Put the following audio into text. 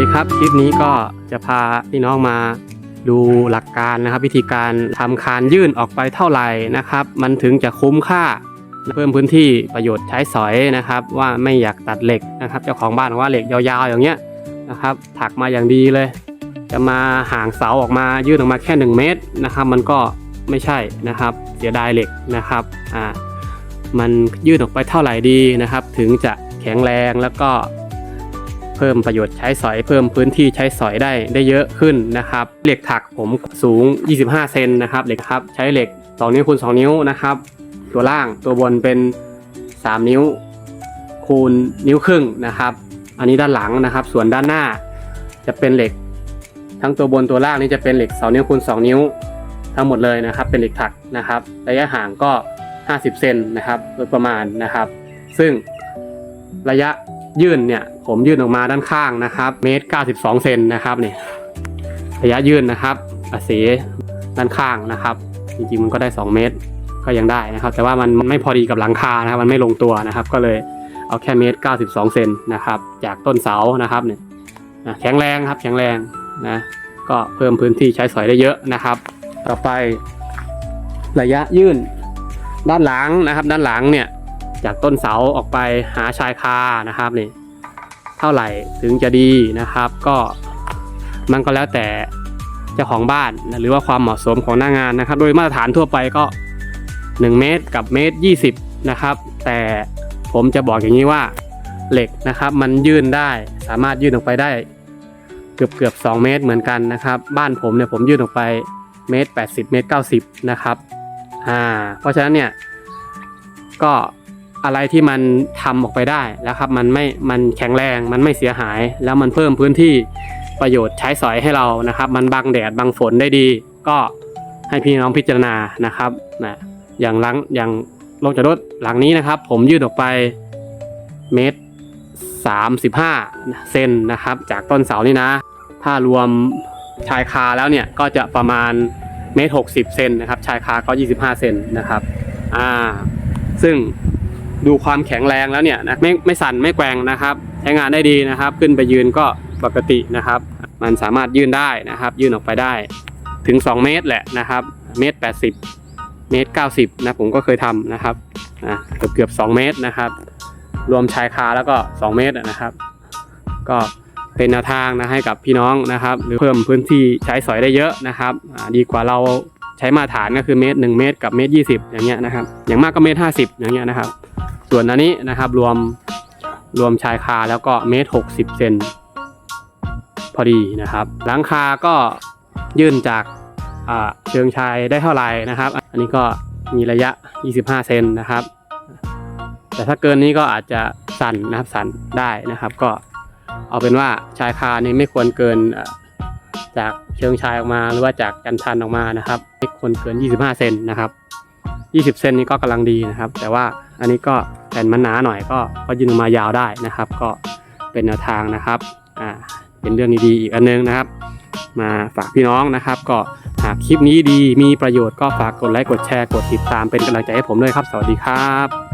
ดีครับคลิปนี้ก็จะพาพี่น้องมาดูหลักการนะครับ วิธีการทำคานยื่นออกไปเท่าไหร่นะครับ มันถึงจะคุ้มค่าเพิ่มพื้นที่ประโยชน์ใช้สอยนะครับ ว่าไม่อยากตัดเหล็กนะครับ เจ้าของบ้านบอว่าเหล็กยาวๆอย่างเงี้ยนะครับ ถักมาอย่างดีเลย จะมาห่างเสาออกมายื่นออกมาแค่ 1 เมตรนะครับ มันก็ไม่ใช่นะครับ เสียดายเหล็กนะครับอ่ามันยื่นออกไปเท่าไหร่ดีนะครับ ถึงจะแข็งแรงแล้วก็ เพิ่มประโยชน์ใช้สอยเพิ่มพื้นที่ใช้สอยได้ได้เยอะขึ้นนะครับ เหล็กถักผมสูง 25 เซนนะครับเหล็กครับใช้เหล็ก 2 นิ้วคูณ 2 นิ้วนะครับ ตัวล่างตัวบนเป็น 3 นิ้วคูณนิ้วครึ่งนะครับ อันนี้ด้านหลังนะครับ ส่วนด้านหน้าจะเป็นเหล็ก ทั้งตัวบนตัวล่างนี่จะเป็นเหล็ก2นิ้วคูณ 2 นิ้ว ทั้งหมดเลยนะครับ เป็นเหล็กถักนะครับระยะห่างก็ 50 เซนนะครับโดยประมาณนะครับ ซึ่งระยะยื่นเนี่ย ผมยื่นออกมาด้านข้างนะครับ เมตร 92 เซนนะครับเนี่ยระยะยื่นนะครับอาเสด้านข้างนะครับ จริงๆมันก็ได้ 2 เมตรก็ยังได้นะครับ แต่ว่ามันไม่พอดีกับหลังคานะครับ มันไม่ลงตัวนะครับ ก็เลยเอาแค่เมตร 92 เซนนะครับ จากต้นเสานะครับเนี่ยแข็งแรงครับแข็งแรงนะก็เพิ่มพื้นที่ใช้สอยได้เยอะนะครับ ต่อไประยะยื่นด้านหลังนะครับ ด้านหลังเนี่ยจากต้นเสาออกไปหาชายคานะครับนี่ เท่าไหร่ถึงจะดีนะครับ ก็มันก็แล้วแต่เจ้าของบ้านหรือว่าความเหมาะสมของหน้างานนะครับ โดยมาตรฐานทั่วไปก็ 1 เมตรกับเมตร 20 นะครับ แต่ผมจะบอกอย่างนี้ว่าเหล็กนะครับ มันยื่นได้สามารถยื่นออกไปได้ เกือบเกือบ2เมตรเหมือนกันนะครับ บ้านผมเนี่ยผมยื่นออกไปเมตร80เมตร90นะครับอ่าเพราะฉะนั้นเนี่ยก็ อะไรที่มันทำออกไปได้แล้วครับมันไม่มันแข็งแรงมันไม่เสียหาย แล้วมันเพิ่มพื้นที่ประโยชน์ใช้สอยให้เรานะครับ มันบังแดดบังฝนได้ดี ก็ให้พี่น้องพิจารณานะครับนะอย่างหลังอย่างลงจากรถหลังนี้นะครับ ผมยืดออกไปเมตร35เซนนะครับ จากต้นเสานี่นะ ถ้ารวมชายคาแล้วเนี่ยก็จะประมาณเมตร60เซนนะครับ ชายคาก็25เซนนะครับอ่าซึ่ง ดูความแข็งแรงแล้วเนี่ยนะไม่ไม่สั่นไม่แกว่งนะครับ ใช้งานได้ดีนะครับ ขึ้นไปยืนก็ปกตินะครับ มันสามารถยื่นได้นะครับ ยื่นออกไปได้ถึง 2 เมตรแหละนะครับเมตร 80 เมตร 90 นะผมก็เคยทำนะครับนะเกือบเกือบ 2 เมตรนะครับ รวมชายคาแล้วก็ 2 เมตรนะครับ ก็เป็นแนวทางนะให้กับพี่น้องนะครับ หรือเพิ่มพื้นที่ใช้สอยได้เยอะนะครับอ่าดีกว่าเราใช้มาตรฐานก็คือเมตรหนึ่งเมตรกับเมตรยี่สิบอย่างเงี้ยนะครับ อย่างมากก็เมตรห้าสิบอย่างเงี้ยนะครับ ส่วนอันนี้นะครับรวมรวมชายคาแล้วก็เมตรหกสิบเซนพอดีนะครับ หลังคาก็ยื่นจากเชิงชายได้เท่าไหร่นะครับ อันนี้ก็มีระยะ 25 เซนนะครับ แต่ถ้าเกินนี้ก็อาจจะสั่นนะครับสั่นได้นะครับ ก็เอาเป็นว่าชายคานี่ไม่ควรเกินจากเชิงชายออกมาหรือว่าจากกันชันออกมานะครับ ไม่ควรเกิน 25 เซนนะครับ 20 เซนนี้ก็กำลังดีนะครับ แต่ว่าอันนี้ก็แผ่นมันหนาหน่อยก็ก็ยืนมายาวได้นะครับ ก็เป็นแนวทางนะครับอ่าเป็นเรื่องดีๆอีกอันนึงนะครับ มาฝากพี่น้องนะครับ ก็หากคลิปนี้ดีมีประโยชน์ก็ฝากกดไลค์กดแชร์กดติดตามเป็นกำลังใจให้ผมด้วยครับ สวัสดีครับ